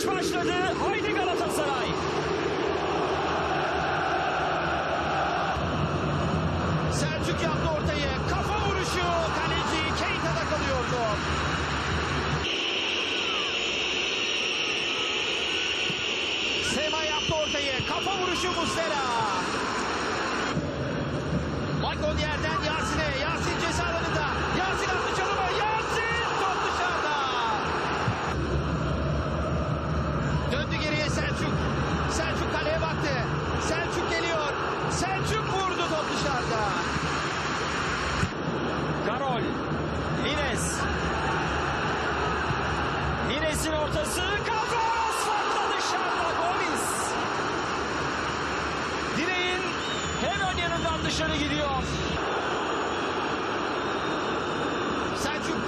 Maç başladı. Haydi Galatasaray. Selçuk yaptı ortayı. Kafa vuruşu. Kaleci Keita'da kalıyordu. Sema yaptı ortayı. Kafa vuruşu Muslera. Michael yerden Yasin'e. Yasin ceza alanında. Yasin attı çalıma. Yasin top dışarıda. Döndü geriye Selçuk. Selçuk kaleye baktı. Selçuk geliyor. Selçuk vurdu top dışarıda. Karol. Lines. Lines'in ortası. Kafa asfaltta dışarıda. Gomis. Direğin hemen yanından dışarı gidiyor. Selçuk.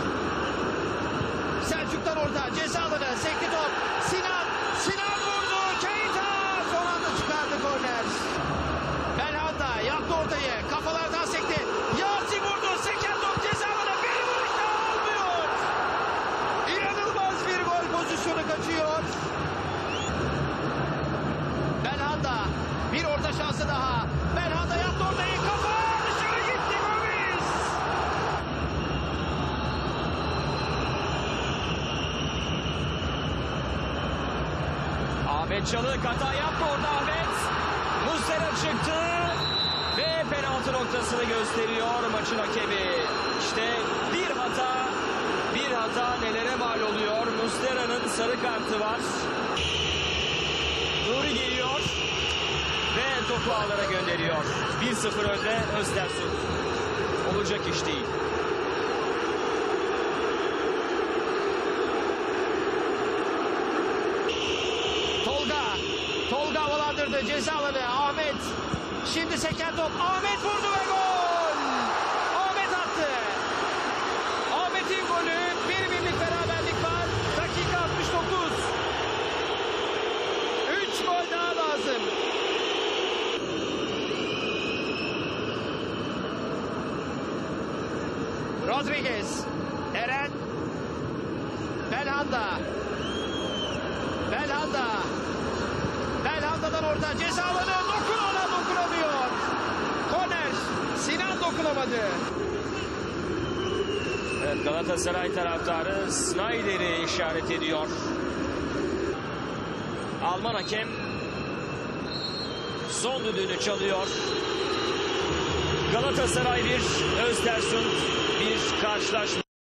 Selçuk'tan orta ceza alanı sekti top. Sinan. Sinan vurdu. Keita son anda çıkardı korner. Belhanda yaptı ortayı. Kafalardan sekti. Yasin vurdu. Seken top ceza alanı. Bir vuruş daha olmuyor. İnanılmaz bir gol pozisyonu kaçıyor. Belhanda. Bir orta şansı daha. Belhanda yaptı ortayı. Kafa dışarı gitti Gomis. Ahmet Çalık hata yaptı orada Ahmet. Muslera çıktı ve penaltı noktasını gösteriyor maçın hakemi. İşte bir hata, bir hata nelere mal oluyor. Muslera'nın sarı kartı var. Nuri geliyor ve topu ağlara gönderiyor. 1-0 önde Östersund. Olacak iş değil. Havalandırdı ceza. Ahmet. Şimdi seken top. Ahmet vurdu ve gol. Ahmet attı. Ahmet'in golü. Bir birlik beraberlik var. Dakika 69. Üç gol daha lazım. Rodriguez. Eren. Belhanda. Belhanda. Belhanda'dan orta ceza alanı dokun dokunamıyor. Korner. Sinan dokunamadı. Evet, Galatasaray taraftarı Snyder'i işaret ediyor. Alman hakem son düdüğünü çalıyor. Galatasaray bir, Östersund bir karşılaşma.